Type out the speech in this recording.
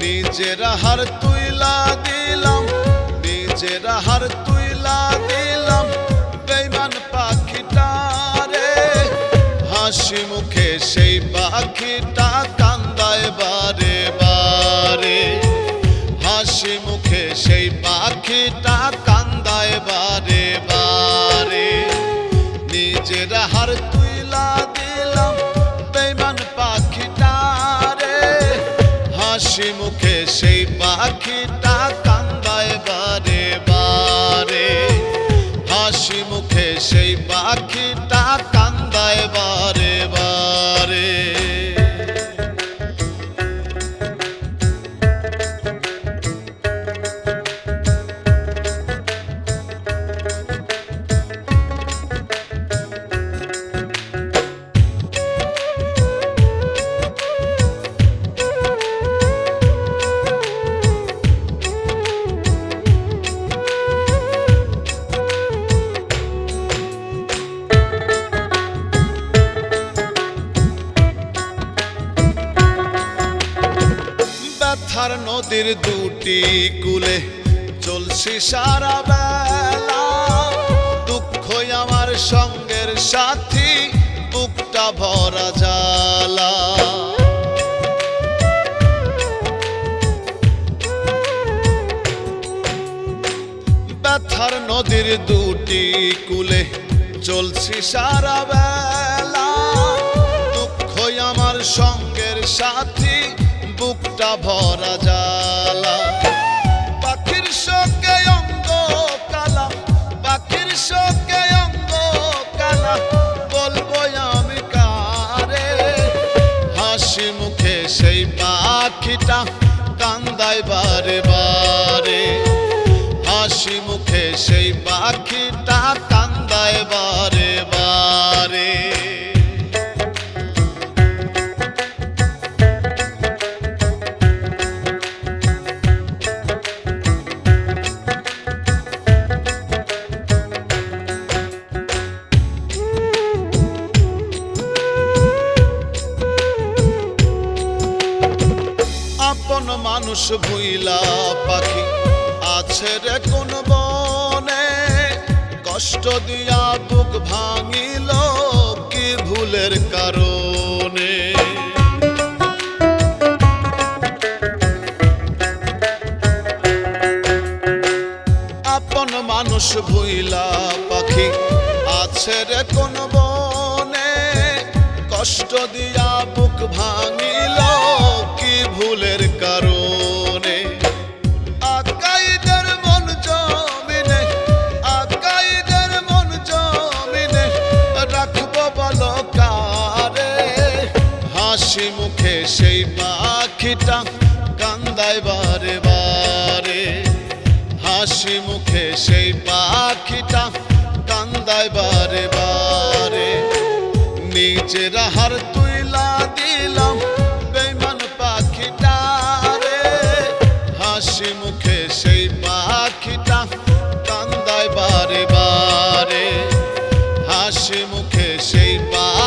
নিজের হার তুইলা দিলাম, নিজের হার তুইলা দিলাম। বেইমান পাখিটারে হাসি মুখে সেই পাখিটা কান্দায় বারে বারে। হাসি মুখে সেই পাখিটা কান্দায় বারে বারে। নিজের হার তুইলা দিলাম হাসি মুখে সেই পাখিটা কান্দায় বারে বারে। হাসি মুখে সেই পাখিটা কান্দায় বারে ব্যথার নদীর দুটি কুলে চলছি সারা বেলা। দুঃখ আমার সঙ্গের সাথী, বুকটা ভরা জ্বালা। ব্যথার নদীর দুটি কুলে চলছি সারা বেলা। দুঃখ আমার সঙ্গের সাথী বুকটা ভরা জালা পাখির শোকে অঙ্গ কালা, পাখির শোকে অঙ্গ কালা, বলব আমি কারে? হাসি মুখে সেই পাখিটা কান্দায় বারে বারে। হাসি মুখে সেই পাখিটা কান্দায় বারে বারে। মানুষ ভুইলা পাখি। আছে রে কোন বনে, কষ্ট দিয়া বুক ভাঙিল কি ভুলের কারণে? আপন মানুষ ভুইলা পাখি। আছে রে কোন বনে, কষ্ট দিয়া বুক ভাঙিল পাখিটা কান্দায় বারে বারে, হাসি মুখে সেই পাখিটা কান্দায় বারে বারে। নিজের হার তুইলা দিলাম বেইমান পাখিটা রে, হাসি মুখে সেই পাখিটা কান্দায় বারে বারে, হাসি মুখে সেই বারে